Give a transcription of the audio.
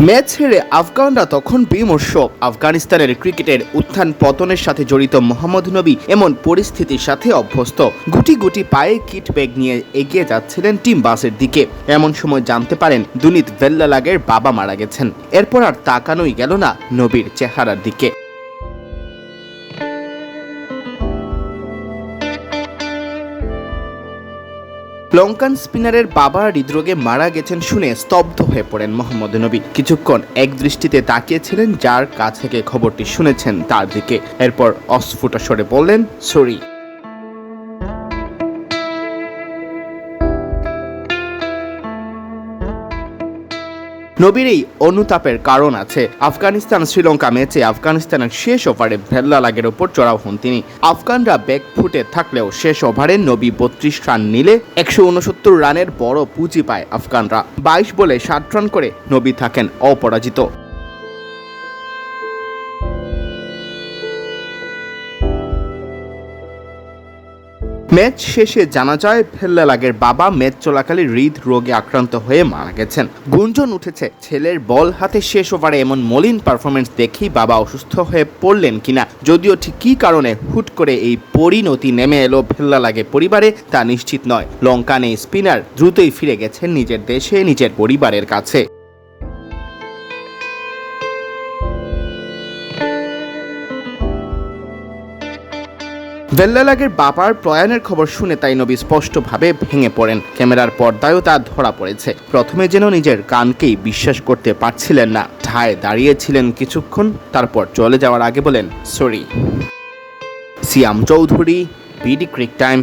Match হেরে আফগানরা তখন বিমর্ষ। আফগানিস্তানের ক্রিকেটের উত্থান পতনের সাথে জড়িত মোহাম্মদ নবী এমন পরিস্থিতির সাথে অভ্যস্ত। গুটি গুটি পায়ে কিট ব্যাগ নিয়ে এগিয়ে যাচ্ছিলেন টিম বাসের দিকে। এমন সময় জানতে পারেন, দুনিত ভেল্লালাগের বাবা মারা গেছেন। এরপর আর তাকানোই গেল না নবীর চেহারার দিকে। লঙ্কান স্পিনারের বাবা হৃদরোগে মারা গেছেন শুনে স্তব্ধ হয়ে পড়েন মোহাম্মদ নবী। কিছুক্ষণ এক দৃষ্টিতে তাকিয়েছিলেন, যার কাছ থেকে খবরটি শুনেছেন তার দিকে। এরপর অস্ফুট স্বরে বললেন, সরি। নবীর এই অনুতাপের কারণ আছে। আফগানিস্তান, শ্রীলঙ্কা ম্যাচে আফগানিস্তানের শেষ ওভারে ভেল্লা লাগের ওপর চড়াও হন তিনি। আফগানরা ব্যাক ফুটে থাকলেও শেষ ওভারে নবী বত্রিশ রান নিলে একশো উনসত্তর রানের বড় পুঁজি পায় আফগানরা। বাইশ বলে ষাট রান করে নবী থাকেন অপরাজিত। ম্যাচ শেষে জানা যায় ভেল্লালাগের বাবা ম্যাচ চলাকালীন হৃদ রোগে আক্রান্ত হয়ে মারা গেছেন। গুঞ্জন উঠেছে, ছেলের বল হাতে শেষ ওভারে এমন মলিন পারফরমেন্স দেখেই বাবা অসুস্থ হয়ে পড়লেন কিনা, যদিও ঠিক কী কারণে হুট করে এই পরিণতি নেমে এলো ভেল্লালাগে পরিবারে, তা নিশ্চিত নয়। লঙ্কান এই স্পিনার দ্রুতই ফিরে গেছেন নিজের দেশে, নিজের পরিবারের কাছে। ভেল্লালাগের বাবার প্রয়াণের খবর শুনে তাই নবী স্পষ্টভাবে ভেঙে পড়েন। ক্যামেরার পর্দায়ও তা ধরা পড়েছে। প্রথমে যেন নিজের কানকেই বিশ্বাস করতে পারছিলেন না। ঠায় দাঁড়িয়েছিলেন কিছুক্ষণ, তারপর চলে যাওয়ার আগে বলেন, sorry. Siam Chowdhury, BD Crictime.